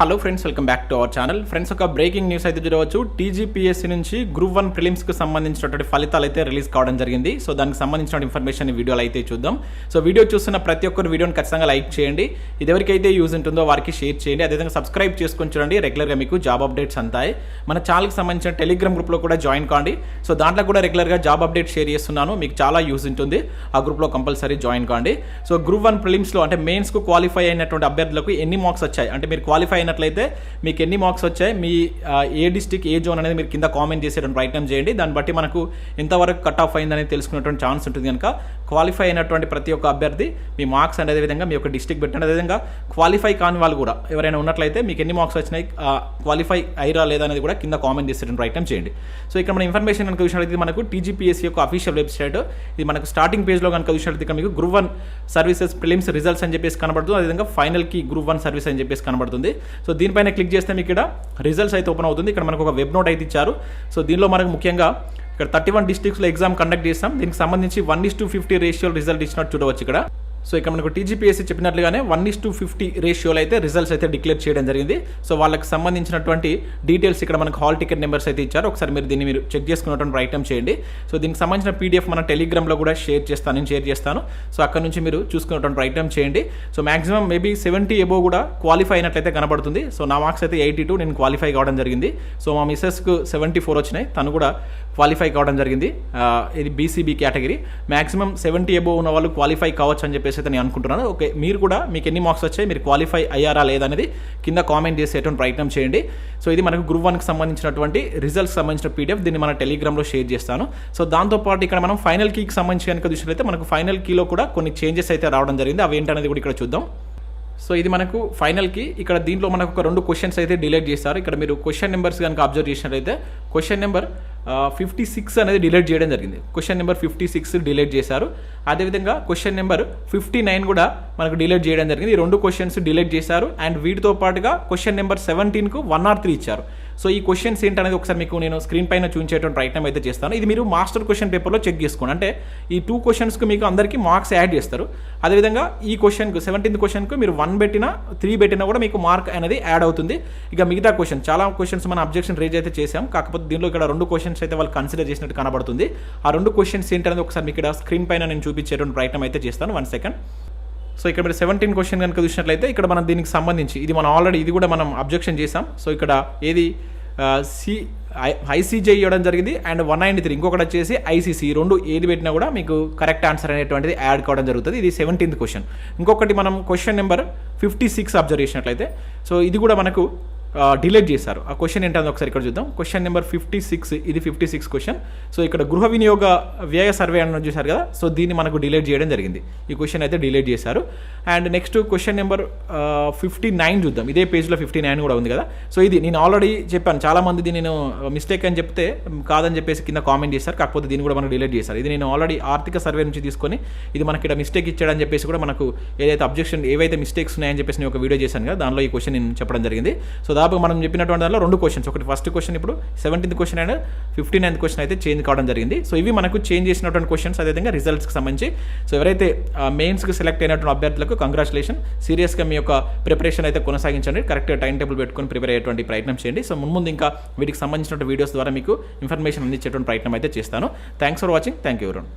Hello friends welcome back to our channel. Friends ఒక breaking news అయితే చూడవచ్చు TGPSC నుంచి గ్రూప్ వన్ ప్రిలిమ్స్కి సంబంధించినటువంటి ఫలితాలు అయితే రిలీజ్ కావడం జరిగింది. సో దానికి సంబంధించిన ఇన్ఫర్మేషన్ వీడియోలు వీడియోలో అయితే చూద్దాం. సో వీడియో చూస్తున్న ప్రతి ఒక్కరు వీడియోని ఖచ్చితంగా లైక్ చేయండి. ఇది ఎవరికైతే యూజ్ ఉంటుందో వారికి షేర్ చేయండి. అదేవిధంగా సబ్స్క్రైబ్ చేసుకొని చూడండి. రెగ్యులర్గా మీకు జాబ్ అప్డేట్స్ అంతాయి మన ఛానల్కి సంబంధించిన టెలిగ్రామ్ గ్రూప్లో కూడా జాయిన్ కాండి. సో దాంట్లో కూడా రెగ్యులర్గా జాబ్ అప్డేట్ షేర్ చేస్తున్నాను. మీకు చాలా యూజ్ ఉంటుంది. ఆ గ్రూప్లో కంపల్సరీ జాయిన్ కాండి. సో గ్రూప్ వన్ ప్రిలిమ్స్లో అంటే మెయిన్స్కు క్వాలిఫై అయినటువంటి అభ్యర్థులకు ఎన్ని మార్క్స్ వచ్చాయి? అంటే మీరు క్వాలిఫై అయినట్లయితే మీకు ఎన్ని మార్క్స్ వచ్చాయి మీ ఏ డిస్టిక్ ఏ జోన్ అనేది మీరు కింద కామెంట్ చేసేటువంటి ప్రయత్నం చేయండి. దాన్ని బట్టి మనకు ఎంతవరకు కట్ ఆఫ్ అయిందనేది తెలుసుకునేటువంటి ఛాన్స్ ఉంటుంది కనుక క్వాలిఫై అయినటువంటి ప్రతి ఒక్క అభ్యర్థి మీ మార్క్స్ అనేది విధంగా మీ యొక్క డిస్టిక్ పెట్టిన అదేవిధంగా క్వాలిఫై కాని వాళ్ళు కూడా ఎవరైనా ఉన్నట్లయితే మీకు ఎన్ని మార్క్స్ వచ్చినాయి క్వాలిఫై అయ్యారా లేదా అనేది కూడా కింద కామెంట్ చేసేటువంటి ప్రయత్నం చేయండి. సో ఇక్కడ మన ఇన్ఫర్మేషన్ కనుక చూసినట్లయితే మనకు టీజీపీఎస్సీ యొక్క అఫీషియల్ వెబ్సైట్. ఇది మనకు స్టార్టింగ్ పేజ్లో కనుక చూసినట్లయితే ఇక్కడ మీకు group one services prelims results అని చెప్పేసి కనబడుతుంది. అదేవిధంగా ఫైనల్కి గ్రూప్ వన్ సర్వీస్ అని చెప్పేసి కనబడుతుంది. సో దీనిపైన క్లిక్ చేస్తే మీకు ఇక్కడ రిజల్ట్స్ అయితే ఓపెన్ అవుతుంది. ఇక్కడ మనకు ఒక వెబ్ నోట్ అయితే ఇచ్చారు. సో దీనిలో మనకు ముఖ్యంగా ఇక్కడ థర్టీ వన్ డిస్ట్రిక్ట్స్లో ఎగ్జామ్ కండక్ట్ చేస్తాం. దీనికి సంబంధించి one is to fifty ratio result ఇచ్చినట్టు చూడవచ్చు ఇక్కడ. సో ఇక్కడ మనకు టీజీపీఎస్సీ చెప్పినట్లుగానే వన్ ఇస్ టు ఫిఫ్టీ రేషియోలో అయితే రిజల్ట్స్ అయితే డిక్లేర్ చేయడం జరిగింది. సో వాళ్ళకి సంబంధించినటువంటి డీటెయిల్స్ ఇక్కడ మనకు హాల్ టికెట్ నెంబర్స్ అయితే ఇచ్చారు. ఒకసారి మీరు దీన్ని మీరు చెక్ చేసుకున్నటువంటి ప్రయత్నం చేయండి. సో దీనికి సంబంధించిన పీడిఎఫ్ మన టెలిగ్రామ్లో కూడా షేర్ చేస్తాను. నేను షేర్ చేస్తాను. సో అక్కడ నుంచి మీరు చూసుకున్నటువంటి ప్రయత్నం చేయండి. So maximum maybe seventy above కూడా క్వాలిఫై అయినట్లయితే కనబడుతుంది. సో నా మార్క్స్ అయితే ఎయిటీ టూ నేను క్వాలిఫై కావడం జరిగింది. సో మా మిస్సెస్కు సెవెంటీ ఫోర్ వచ్చినాయి. తను కూడా క్వాలిఫై కావడం జరిగింది. ఇది BCB category. Maximum seventy above ఉన్న వాళ్ళు క్వాలిఫై కావచ్చు అని చెప్పేసి అయితే నేను అనుకుంటున్నాను. ఓకే మీరు కూడా మీకు ఎన్ని మార్క్స్ వచ్చాయి మీరు క్వాలిఫై అయ్యారా లేదనేది కింద కామెంట్ చేసేటువంటి ప్రయత్నం చేయండి. సో ఇది మనకు గ్రూప్ వన్కి సంబంధించినటువంటి రిజల్ట్స్ సంబంధించిన పీడిఎఫ్. దీన్ని మన టెలిగ్రామ్లో షేర్ చేస్తాను. సో దాంతోపాటు ఇక్కడ మనం ఫైనల్ కీకి సంబంధించి కనుక చూసినట్లయితే మనకు ఫైనల్ కీలో కూడా కొన్ని చేంజెస్ అయితే రావడం జరిగింది. అవి ఏంటనేది కూడా ఇక్కడ చూద్దాం. సో ఇది మనకు ఫైనల్కి ఇక్కడ దీంట్లో మనకు ఒక రెండు క్వశ్చన్స్ అయితే డిలీట్ చేస్తారు ఇక్కడ మీరు క్వశ్చన్ నెంబర్స్ కనుక అబ్జర్వ్ చేసినట్లయితే క్వశ్చన్ నెంబర్ ఫిఫ్టీ సిక్స్ అనేది డిలీట్ చేయడం జరిగింది. Question number fifty six delete చేశారు. అదేవిధంగా క్వశ్చన్ నెంబర్ ఫిఫ్టీ నైన్ కూడా మనకు డిలీట్ చేయడం జరిగింది. ఈ రెండు క్వశ్చన్స్ డిలీట్ చేశారు అండ్ వీటితో పాటుగా క్వశ్చన్ నెంబర్ సెవెంటీన్కు వన్ ఆర్ త్రీ ఇచ్చారు. సో ఈ క్వశ్చన్స్ ఏంటనేది ఒకసారి మీకు నేను స్క్రీన్ పైన చూపించేటువంటి ప్రయత్నం అయితే చేస్తాను. ఇది మీరు మాస్టర్ క్వశ్చన్ పేపర్లో చెక్ చేసుకోండి. అంటే ఈ టూ క్వశ్చన్స్కి మీకు అందరికీ మార్క్స్ యాడ్ చేస్తారు. అదేవిధంగా ఈ క్వశ్చన్కు సెవెంటీన్త్ క్వశ్చన్కు మీరు వన్ పెట్టినా త్రీ పెట్టినా కూడా మీకు మార్క్ అనేది యాడ్ అవుతుంది. ఇక మిగతా క్వశ్చన్ చాలా క్వశ్చన్స్ మన అబ్జెక్షన్ రేజ్ అయితే చేసాం కాకపోతే దీనిలో ఇక్కడ రెండు క్వశ్చన్స్ అయితే వాళ్ళు కన్సిడర్ చేసినట్టు కనబడుతుంది. ఆ రెండు క్వశ్చన్స్ ఏంటనేది ఒకసారి మీకు ఇక్కడ స్క్రీన్ పైన నేను చూపించేటువంటి ప్రయత్నం అయితే చేస్తాను. వన్ సెకండ్ సో ఇక్కడ మీరు సెవెంటీన్ క్వశ్చన్ కనుక చూసినట్లయితే ఇక్కడ మనం దీనికి సంబంధించి ఇది మనం ఆల్రెడీ ఇది కూడా మనం అబ్జెక్షన్ చేసాం సో ఇక్కడ ఏది సి ఐసీజే ఇవ్వడం జరిగింది అండ్ వన్ నైంటీ త్రీ ఇంకొకటి వచ్చేసి ఐసీసీ రెండు ఏది పెట్టినా కూడా మీకు కరెక్ట్ ఆన్సర్ అనేటువంటిది యాడ్ కావడం జరుగుతుంది. ఇది సెవెంటీన్త్ క్వశ్చన్ ఇంకొకటి మనం question number fifty six observe చేసినట్లయితే. సో ఇది కూడా మనకు డిలేట్ చేశారు. ఆ క్వశ్చన్ ఏంటంటే ఒకసారి ఇక్కడ చూద్దాం. క్వశ్చన్ నెంబర్ ఫిఫ్టీ సిక్స్ ఇది ఫిఫ్టీ సిక్స్ క్వశ్చన్ సో ఇక్కడ గృహ వినియోగ వ్యయ సర్వే అని చూశారు కదా? సో దీన్ని మనకు డిలేట్ చేయడం జరిగింది. ఈ క్వశ్చన్ అయితే డిలేట్ చేశారు. And next question number fifty nine చూద్దాం. ఇదే పేజ్లో ఫిఫ్టీ నైన్ కూడా ఉంది కదా? సో ఇది నేను ఆల్రెడీ చెప్పాను. చాలా దీన్ని నేను మిస్టేక్ అని చెప్తే కాదని చెప్పేసి కింద కామెంట్ చేశారు. కాకపోతే దీన్ని కూడా మనకు డిలేట్ చేశారు. ఇది నేను ఆల్రెడీ ఆర్థిక సర్వే నుంచి తీసుకొని ఇది మనకి ఇక్కడ మిస్టేక్ ఇచ్చాడని చెప్పేసి కూడా మనకు ఏదైతే అబ్జెక్షన్ ఏవైతే మిస్టేక్స్ ఉన్నాయని చెప్పేసి నేను ఒక వీడియో చేశాను కదా? దానిలో ఈ క్వశ్చన్ నేను చెప్పడం జరిగింది. సో దాదాపు మనం చెప్పినటువంటి దానిలో రెండు క్వశ్చన్స్ ఒకటి ఫస్ట్ క్వశ్చన్ ఇప్పుడు seventeenth question and fifty ninth question అయితే చేంజ్ కావడం జరిగింది. సో ఇవి మనకు చేంజ్ చేసినటువంటి క్వశ్చన్స్ అదేవిధంగా రిజల్ట్స్కి సంబంధించి. సో ఎవరైతే మెయిన్స్కి సెలెక్ట్ అయినటువంటి అభ్యర్థులకు కంగ్రాచులేషన్ సీరియస్గా మీ యొక్క ప్రిపరేషన్ అయితే కొనసాగించండి. కరెక్ట్గా టైం టేబుల్ పెట్టుకొని ప్రిపేర్ అయ్యేటువంటి ప్రయత్నం చేయండి. సో ముందు ఇంకా వీటికి సంబంధించిన వీడియోస్ ద్వారా మీకు ఇన్ఫర్మేషన్ అందించేటువంటి ప్రయత్నం అయితే చేస్తాను. Thanks for watching thank you everyone